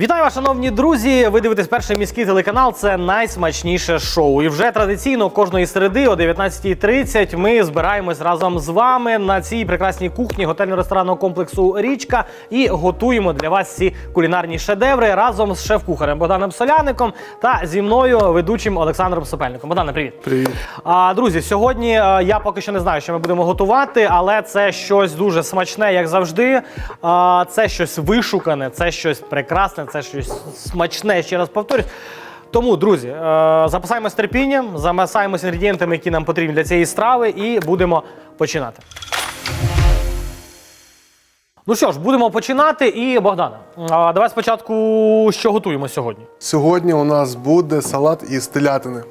Вітаю вас, шановні друзі! Ви дивитесь перший міський телеканал. Це найсмачніше шоу. І вже традиційно кожної середи о 19.30 ми збираємось разом з вами на цій прекрасній кухні готельно-ресторанного комплексу Річка і готуємо для вас ці кулінарні шедеври разом з шеф-кухарем Богданом Соляником та зі мною ведучим Олександром Сопельником. Богдане, привіт! Привіт. А, друзі, сьогодні е, я поки що не знаю, що ми будемо готувати, але це щось дуже смачне, як завжди. А, це щось вишукане, це щось прекрасне, це щось смачне, ще раз повторюсь. Тому, друзі, е, запасаємось терпінням, замасаємось інгредієнтами, які нам потрібні для цієї страви, і будемо починати. Ну що ж, будемо починати. І Богдане, а, давай спочатку що готуємо сьогодні. Сьогодні у нас буде салат із телятини.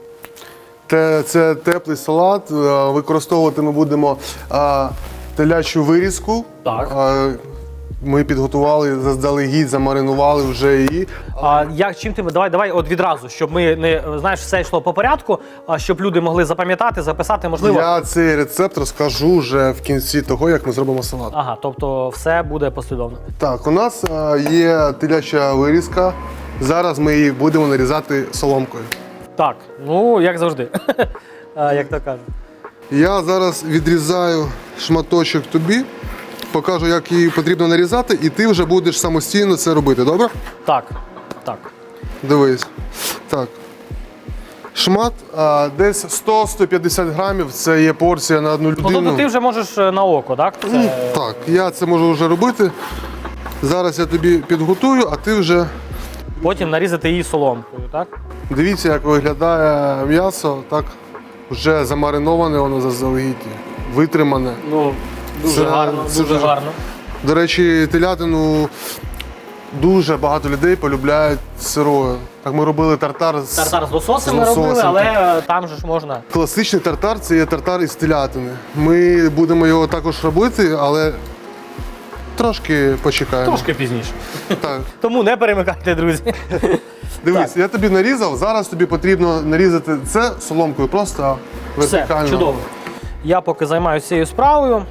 Те- Це теплий салат. е, Використовувати ми будемо е, телячу вирізку. Так. Е, Ми підготували заздалегідь, замаринували вже її. А як чим ти давай, давай от відразу, щоб ми не знаєш, все йшло по порядку, а щоб люди могли запам'ятати, записати, можливо. Я цей рецепт розкажу вже в кінці того, як ми зробимо салат. Ага, тобто все буде послідовно. Так, у нас е, є теляча вирізка. Зараз ми її будемо нарізати соломкою. Так, ну як завжди, як то кажуть. Я зараз відрізаю шматочок тобі, покажу, як її потрібно нарізати, і ти вже будеш самостійно це робити, добре? Так, так. Дивись. Так. Шмат а, десь 100-150 грамів це є порція на одну Ну тобто ти вже можеш е, на око, так? Це... Так, я це можу вже робити. Зараз я тобі підготую, а ти вже Потім нарізати її соломкою, так? дивіться, як виглядає м'ясо, так вже замариноване, воно заздалегідь, витримане. Ну, дуже Це- гарно, це дуже гарно. До речі, телятину дуже багато людей полюбляють сирою. Так ми робили тартар з Тартар з лососем ми робили, лососем, але е, там же ж можна. класичний тартар це є тартар із телятини. Ми будемо його також робити, але трошки почекаємо. Трошки пізніше. Так. Тому не перемикайте, друзі. Дивись, я тобі нарізав. Зараз тобі потрібно нарізати це соломкою, просто Все, вертикально. чудово. Я поки займаюся цією справою.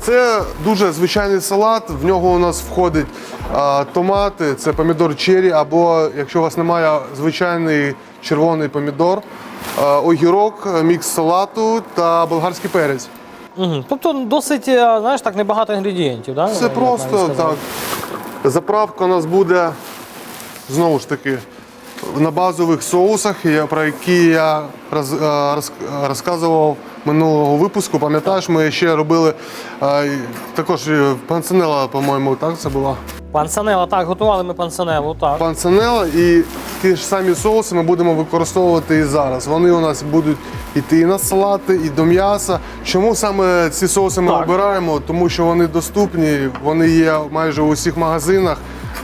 Це дуже звичайний салат. В нього у нас входить а, томати, це помідор черрі, або якщо у вас немає звичайний червоний помідор, а, огірок, мікс салату та болгарський перець. Угу. Тобто досить, е, знаєш, так небагато інгредієнтів, да? Все Я просто так. Заправка у нас буде знову ж таки на базових соусах, про які я роз, е, роз- розказував минулого випуску. Пам'ятаєш, ми ще робили е, також е, панцанела, по-моєму, так це була. Пансанела, так, готували ми пансанелу, так. Панцанела і ті ж самі соуси ми будемо використовувати і зараз. Вони у нас будуть іти і на салати, і до м'яса. Чому саме ці соуси ми Так. обираємо? Тому що вони доступні, вони є майже у всіх магазинах,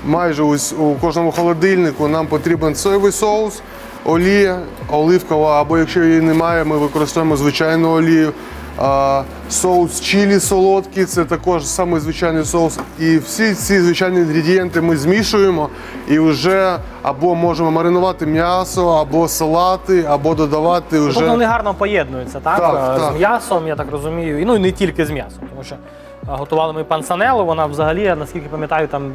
майже ус- у кожному холодильнику. Нам потрібен соєвий соус, олія, оливкова, або якщо її немає, ми використовуємо звичайну олію. Соус чилі солодкий, це також самий звичайний соус. І всі ці звичайні інгредієнти ми змішуємо і вже або можемо маринувати м'ясо, або салати, або додавати вже. Тобто вони гарно поєднуються, так? Так, Е, так. З м'ясом, я так розумію. І ну і не тільки з м'ясом, тому що е, готували ми пансанелу, вона взагалі, наскільки пам'ятаю, там.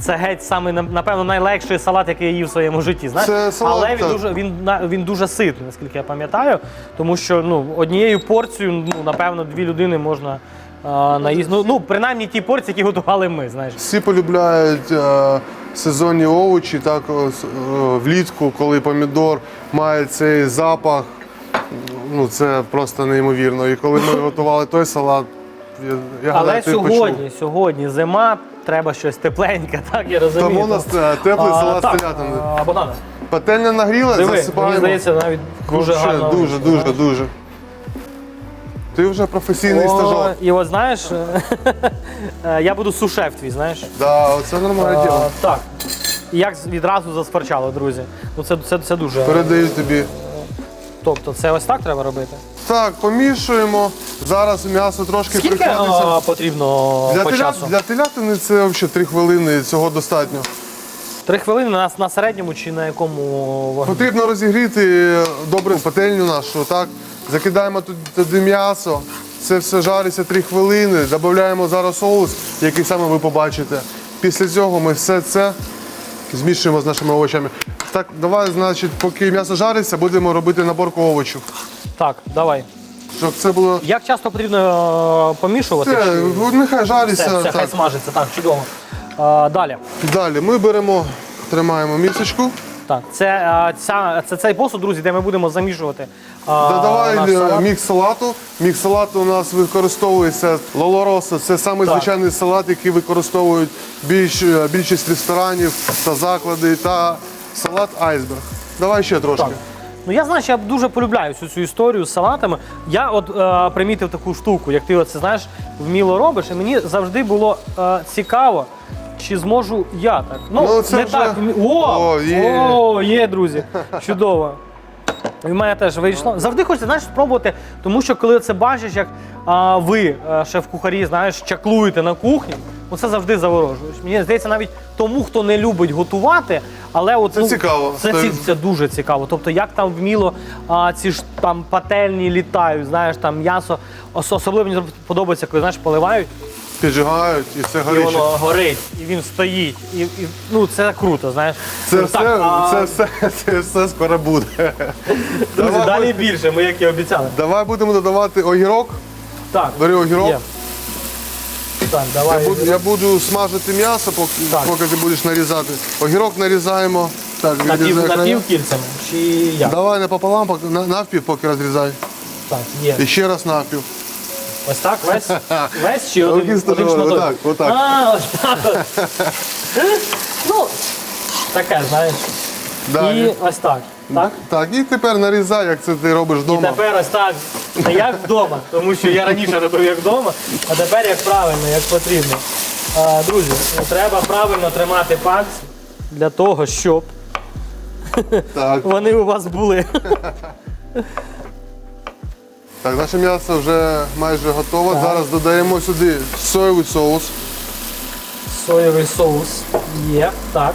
Це геть саме напевно найлегший салат, який я їв в своєму житті. Знаєш? Це салат, Але він так. дуже він він дуже ситний, наскільки я пам'ятаю. Тому що ну однією порцією, ну напевно, дві людини можна а, наїсти. Ну, ну принаймні ті порції, які готували ми. Знаєш, Всі полюбляють е, сезонні овочі, так е, влітку, коли помідор має цей запах. Ну це просто неймовірно. І коли ми готували той салат, я, я але гадаю, ти сьогодні, почув. сьогодні зима, треба щось тепленьке, так я розумію. Тому у нас е, теплий А, салат так, з а, Богдане, Пательня нагріла, Диви, мені засипаємо. здається, навіть дуже Вообще, гарно. дуже, дуже, дуже. Ти вже професійний О, стажок. І от знаєш, е, я буду сушеф твій, знаєш. Да, це нормальне А, діло. Так. І Як з- відразу засперчало, друзі. Ну це, це, це дуже. Передаю тобі. Тобто це ось так треба робити. Так, помішуємо. Зараз м'ясо трошки Скільки приходиться. а, потрібно Для, по теля... часу? для телятини це взагалі 3 хвилини, цього достатньо. Три хвилини на, на середньому чи на якому вогні? Потрібно розігріти добре пательню нашу, так? Закидаємо туди, туди м'ясо, це все жариться 3 хвилини, додаємо зараз соус, який саме ви побачите. Після цього ми все це Змішуємо з нашими овочами. Так, давай, значить, поки м'ясо жариться, будемо робити наборку овочів. Так, давай. Щоб це було. Як часто потрібно е, помішувати? Це, Чи- нехай жариться. Все, все, хай так. смажиться, так, чудово. Е, далі. Далі ми беремо, тримаємо місочку. Так, це, е, ця, це цей посуд, друзі, де ми будемо замішувати. е, Додавай наш е, салат. мікс салату. Мікс салату у нас використовується лолороса. Це самий Так. звичайний салат, який використовують більш, е, більшість ресторанів та заклади, та салат айсберг. Давай ще трошки. Так. Ну я знаю, що я дуже полюбляю всю цю історію з салатами. Я от е, примітив таку штуку, як ти оце знаєш, вміло робиш, і мені завжди було е, цікаво, чи зможу я так. Ну, Ну, це не вже- так. вмі- О, О, є. О, є, друзі. Чудово. І в мене теж вийшло. Завжди хочеться знаєш, спробувати, тому що коли це бачиш, як а, ви, е, шеф-кухарі, знаєш, чаклуєте на кухні, ну це завжди заворожуєш. Мені здається, навіть тому, хто не любить готувати, але от, Це ну, цікаво. Це, Це- це дуже цікаво. Тобто, як там вміло а, ці ж там пательні літають, знаєш, там м'ясо. Особливо мені подобається, коли знаєш, поливають, Піджигають і це і воно горить, і він стоїть. І, і, ну, це круто, знаєш. Це Ну, все, так, а, це, все, це все скоро буде. друзі, давай, далі більше, ми як і обіцяли. Давай будемо додавати огірок. Так, Бери огірок. є. Так, давай. Я буду, я буду смажити м'ясо, поки, Так. поки ти будеш нарізати. Огірок нарізаємо. Так, Напів, відрізай края. напівкільцями чи як? Давай напополам, поки- на- навпів поки розрізай. Так, є. І ще раз навпів. Ось так, весь? Весь чи один, Один один стажок, шматок? отак, отак. А, ось так. от. ну, таке, знаєш. Далі. І ось так. Так? Так, і тепер нарізай, як це ти робиш І вдома. тепер ось так. Не як вдома, тому що я раніше робив як вдома, а тепер як правильно, як потрібно. А, друзі, треба правильно тримати пальці для того, щоб Так, вони у вас були. так, наше м'ясо вже майже готове. Зараз додаємо сюди соєвий соус. Соєвий соус є. Так.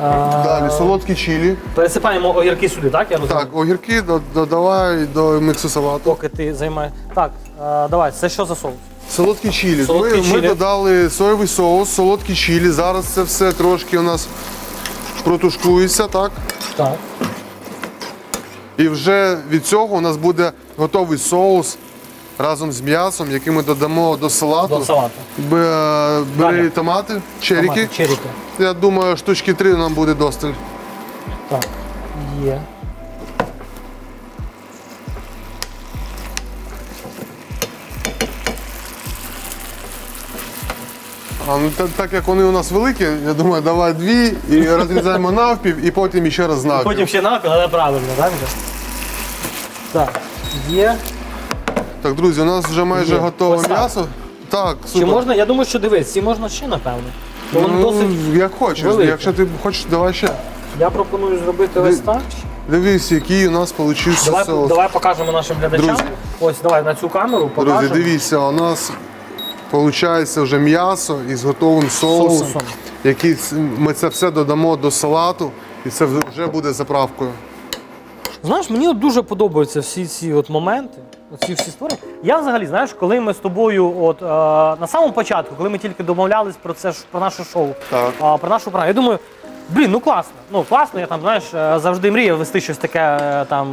Далі солодкі чилі. Пересипаємо огірки сюди, так? Я розумію? Так, огірки до- додавай до міксу салату. Поки ти займаєш. Так, давай, це що за соус? Солодкі чилі. Солодкі ми, ми чилі. додали соєвий соус, солодкі чилі. Зараз це все трошки у нас протушкується, так? Так. І вже від цього у нас буде готовий соус разом з м'ясом, який ми додамо до салату. До салату. Бери Далі. томати, черіки. Томати, Черіки. Я думаю, штучки три нам буде досталь. Так. Є. А ну, та- так як вони у нас великі, я думаю, давай дві і розрізаємо навпів, і потім ще раз навпів. Потім ще навпіл, але правильно, так? Так. Є. Так, друзі, у нас вже майже Є. готове Ось так. м'ясо. Так, Чи супер. можна, я думаю, що дивись, ці можна ще, напевно. Бо воно Ну, досить. як хочеш. велике. Якщо ти хочеш, давай ще. Я пропоную зробити ось так. Дивись, який у нас получився Давай, соус. давай покажемо нашим глядачам. Друзі. Ось, давай на цю камеру покажемо. Друзі, дивіться, у нас виходить вже м'ясо із готовим соусом, Соусом. який с- ми це все додамо до салату, і це вже буде заправкою. Знаєш, мені от дуже подобаються всі ці от моменти, ці всі створення. Я взагалі, знаєш, коли ми з тобою, от е, на самому початку, коли ми тільки домовлялись про це про наше шоу, Так. Е, про нашу програму, я думаю. Блін, ну класно. Ну класно, я там знаєш, е, завжди мріяв вести щось таке е, там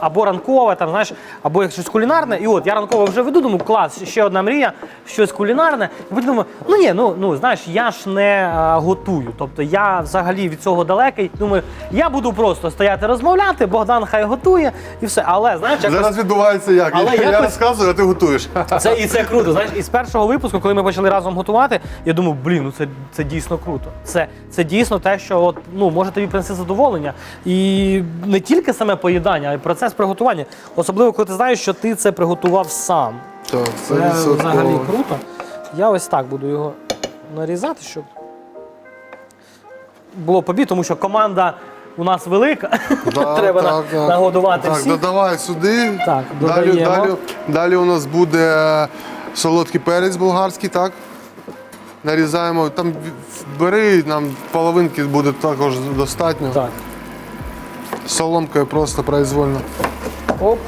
або ранкове, там знаєш, або як щось кулінарне. І от я ранкове вже веду, думаю, клас, ще одна мрія, щось кулінарне. І потім думаю, ну ні, ну ну знаєш, я ж не е, готую. Тобто я взагалі від цього далекий. Думаю, я буду просто стояти розмовляти, Богдан хай готує і все. Але знаєш, якось... Зараз відбувається як? Але я, я розказую, а ти готуєш. Це і це круто. Знаєш, із першого випуску, коли ми почали разом готувати, я думав, блін, ну це, це дійсно круто. Це, це дійсно те, що от, ну, може тобі принести задоволення. І не тільки саме поїдання, а й процес приготування. Особливо, коли ти знаєш, що ти це приготував сам. Так, це Це відсотково. взагалі круто. Я ось так буду його нарізати, щоб було побід, тому що команда у нас велика. Да, Треба на- так, так. нагодувати Так, всіх. додавай сюди. Так, далі, додаємо. далі, далі у нас буде солодкий перець болгарський, так? Нарізаємо. Там бери, нам половинки буде також достатньо. Так. Соломкою просто произвольно. Оп.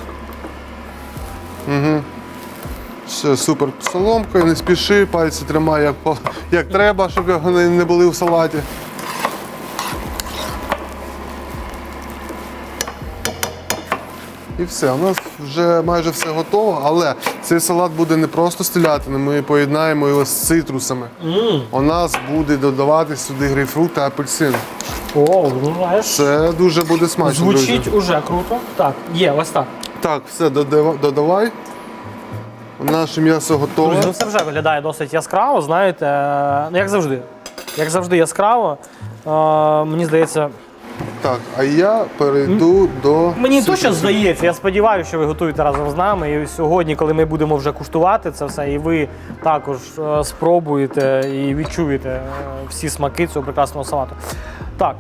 Все, супер. Соломкою, не спіши, пальці тримай як, як треба, щоб вони не були в салаті. І все, у нас вже майже все готово, але цей салат буде не просто з ми поєднаємо його з цитрусами. У нас буде додавати сюди грейпфрут та апельсин. О, знаєш. Це дуже буде смачно. Звучить друзі. уже круто. Так, є, ось так. Так, все, додава- додавай. Наше м'ясо готове. Друзі, ну це вже виглядає досить яскраво, знаєте. Ну, як завжди. Як завжди яскраво. Е, мені здається, Так, а я перейду до. мені точно здається, я сподіваюся, що ви готуєте разом з нами. І сьогодні, коли ми будемо вже куштувати це все, і ви також е, спробуєте і відчуєте е, всі смаки цього прекрасного салату. Так,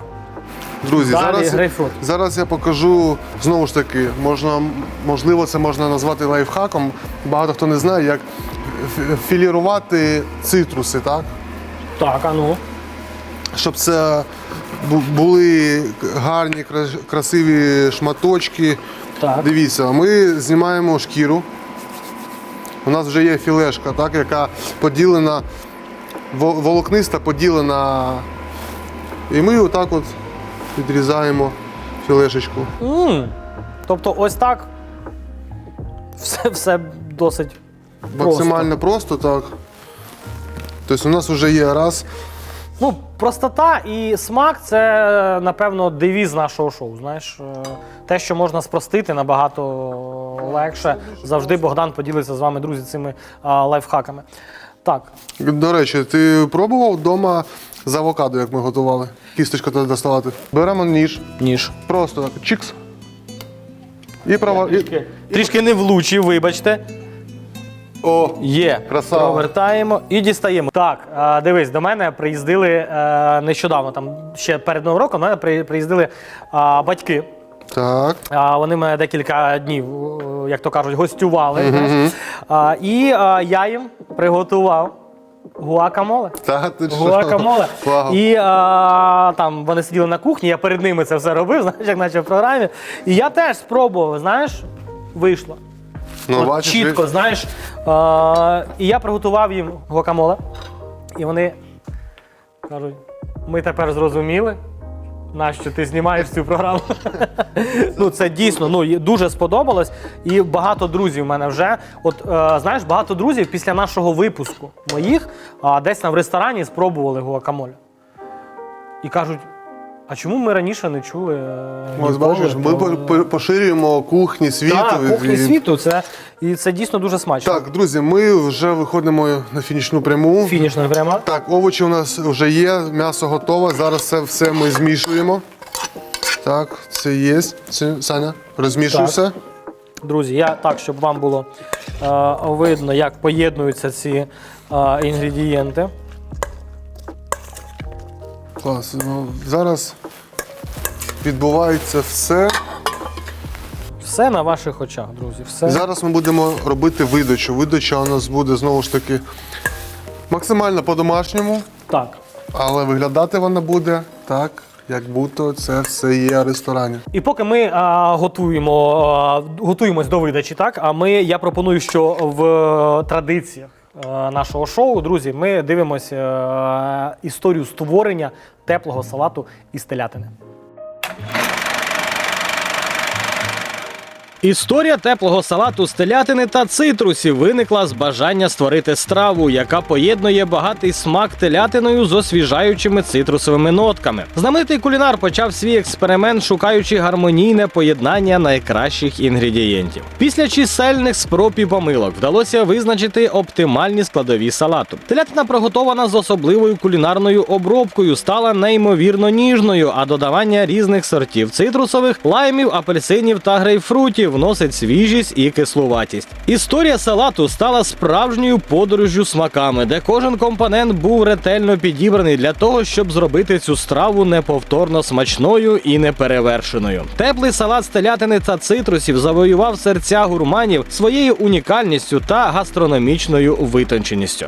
Друзі, Далі зараз, грейпфрут. зараз я покажу знову ж таки, можна, можливо, це можна назвати лайфхаком. Багато хто не знає, як фі- філірувати цитруси, так? так, а ну. Щоб це були гарні, красиві шматочки. Так. Дивіться, ми знімаємо шкіру. У нас вже є філешка, так, яка поділена, волокниста поділена. І ми отак от відрізаємо філешечку. м Тобто, ось так. Все, все досить. Максимально просто так. Тобто у нас вже є раз. Ну, простота і смак це, напевно, девіз нашого шоу. Знаєш, Е, те, що можна спростити набагато легше. Завжди Богдан поділиться з вами, друзі, цими а, лайфхаками. Так, До речі, ти пробував вдома з авокадо, як ми готували? Кісточку туди доставати. Беремо ніж, ніж. просто так, чікс. І права. І... Трішки не влучив, вибачте. О, Є. Красава. Провертаємо і дістаємо. Так, е, дивись, до мене приїздили е, нещодавно, там ще перед Новим роком, до мене при- приїздили е, батьки. так. А, Вони мене декілька днів, е, як то кажуть, гостювали. знаєш. А, І е, я їм приготував гуакамоле. Та, ти що? Гуакамоле. Вау. І а, там вони сиділи на кухні, я перед ними це все робив, знаєш, як наче в програмі. І я теж спробував, знаєш, вийшло. Ну, От бачиш, чітко, ви- знаєш. А, і я приготував їм гуакамоле. І вони кажуть: ми тепер зрозуміли. Нащо ти знімаєш цю програму? ну це дійсно ну дуже сподобалось. І багато друзів в мене вже. От е, знаєш, багато друзів після нашого випуску моїх а, десь там в ресторані спробували гуакамоле. І кажуть: а чому ми раніше не чули? е, Ось ніколи бачиш, ми про- по- по- поширюємо кухні світу. Так, кухні і- світу, це і це дійсно дуже смачно. Так, друзі, ми вже виходимо на фінішну пряму. Фінішна пряма. Так, овочі у нас вже є, м'ясо готове. Зараз це все ми змішуємо. Так, це є. Це, Саня, розмішуй Так. все. Друзі, я так, щоб вам було е, видно, як поєднуються ці е, інгредієнти. Клас. Ну, зараз відбувається все. Все на ваших очах, друзі. Все. Зараз ми будемо робити видачу. Видача у нас буде знову ж таки максимально по-домашньому, Так. але виглядати вона буде так, як будто це все є в ресторані. І поки ми е, готуємо, е, готуємось до видачі, так, а ми, я пропоную, що в традиціях е, нашого шоу, друзі, ми дивимося е, історію створення теплого салату із телятини. Історія теплого салату з телятини та цитрусів виникла з бажання створити страву, яка поєднує багатий смак телятиною з освіжаючими цитрусовими нотками. Знаменитий кулінар почав свій експеримент, шукаючи гармонійне поєднання найкращих інгредієнтів. Після чисельних спроб і помилок вдалося визначити оптимальні складові салату. Телятина приготована з особливою кулінарною обробкою, стала неймовірно ніжною, а додавання різних сортів цитрусових, лаймів, апельсинів та грейпфрутів вносить свіжість і кислуватість. Історія салату стала справжньою подорожжю смаками, де кожен компонент був ретельно підібраний для того, щоб зробити цю страву неповторно смачною і неперевершеною. Теплий салат з телятини та цитрусів завоював серця гурманів своєю унікальністю та гастрономічною витонченістю.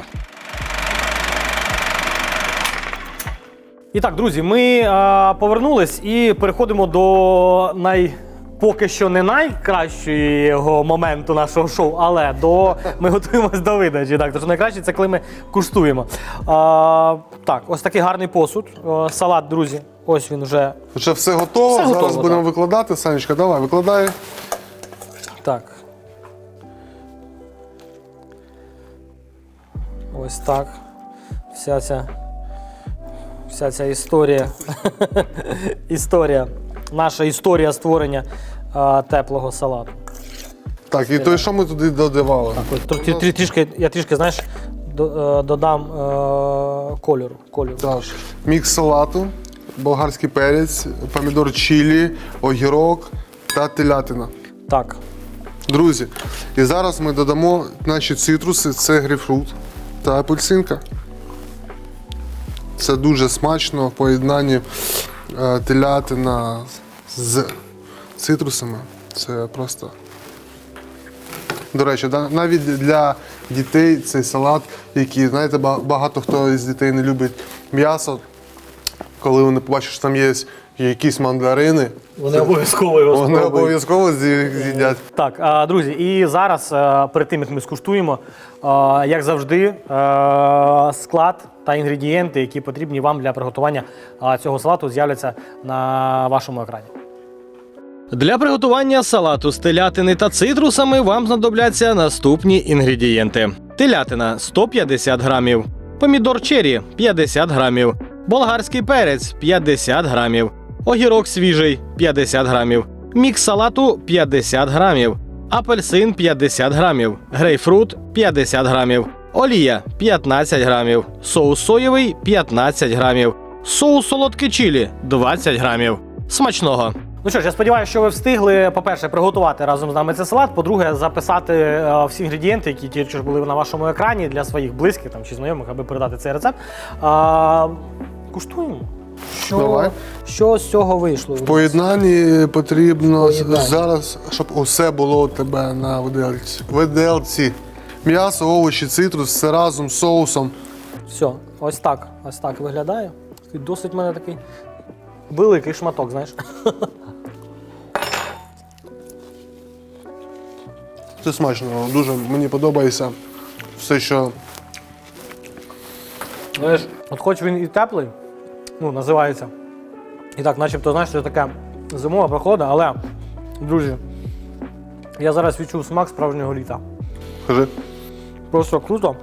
І так, друзі, ми е, повернулись і переходимо до най. Поки що не найкращого моменту нашого шоу, але до ми готуємось до видачі. Так, тож найкраще це коли ми куштуємо. А, так, ось такий гарний посуд. О, салат, друзі. Ось він вже. Вже все готово. Все Зараз готово, будемо так. викладати. Санечка, давай, викладай. Так. Ось так. Вся ця, вся ця історія. історія. Наша історія створення а, теплого салату. Так, і то, що ми туди додавали? Так, ось, трі- трі- трішки, я трішки, знаєш, до- е, додам е, кольору. кольору. Так. Мікс салату, болгарський перець, помідор чилі, огірок та телятина. Так. Друзі, і зараз ми додамо наші цитруси, це грейпфрут та апельсинка. Це дуже смачно в поєднанні телятина з цитрусами. Це просто. До речі, навіть для дітей цей салат, який, знаєте, багато хто із дітей не любить м'ясо. Коли вони побачать, що там є якісь мандарини, Вони обов'язково його вони обов'язково з'ї- з'їдять. Так, а, друзі, і зараз, е, перед тим як ми скуштуємо, е, як завжди, е, склад та інгредієнти, які потрібні вам для приготування е, цього салату, з'являться на вашому екрані. Для приготування салату з телятини та цитрусами вам знадобляться наступні інгредієнти: телятина 150 грамів, помідор чері 50 грамів, болгарський перець 50 грамів, огірок свіжий 50 грамів, мікс салату 50 грамів, апельсин 50 грамів, грейпфрут 50 грамів, олія 15 грамів, соус соєвий 15 грамів, соус солодкий чилі 20 грамів. Смачного! Ну що ж, я сподіваюся, що ви встигли, по-перше, приготувати разом з нами цей салат. По-друге, записати е, всі інгредієнти, які тільки що були на вашому екрані для своїх близьких там, чи знайомих, аби передати цей рецепт. А, куштуємо. Що, Давай. що з цього вийшло? В поєднанні потрібно Поєднання. зараз, щоб усе було у тебе на виделці. виделці. М'ясо, овочі, цитрус, все разом з соусом. Все, ось так. Ось так виглядає. І досить в мене такий великий шматок, знаєш. Це смачно, дуже мені подобається все, що Знаєш, от хоч він і теплий, ну, називається. І так, начебто, знаєш, це така зимова прохолода, але, друзі, я зараз відчув смак справжнього літа. кажи. Просто круто.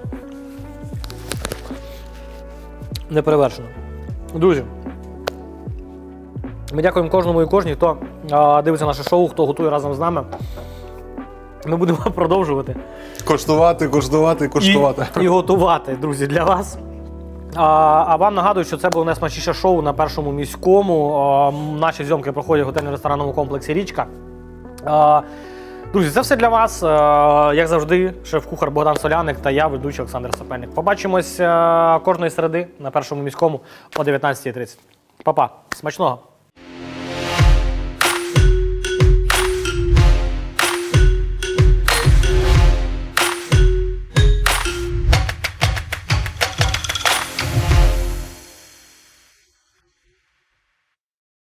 Неперевершено. Друзі. Ми дякуємо кожному і кожній, хто а, дивиться наше шоу, хто готує разом з нами. Ми будемо продовжувати. Коштувати, коштувати, коштувати. І, і готувати, друзі, для вас. А, а вам нагадую, що це було найсмачніше шоу на першому міському. А, наші зйомки проходять в готельно-ресторанному комплексі Річка. А, друзі, це все для вас. А, як завжди, шеф-кухар Богдан Соляник та я, ведучий Олександр Сапельник. Побачимось а, кожної середи на першому міському о 19.30. Па-па, смачного!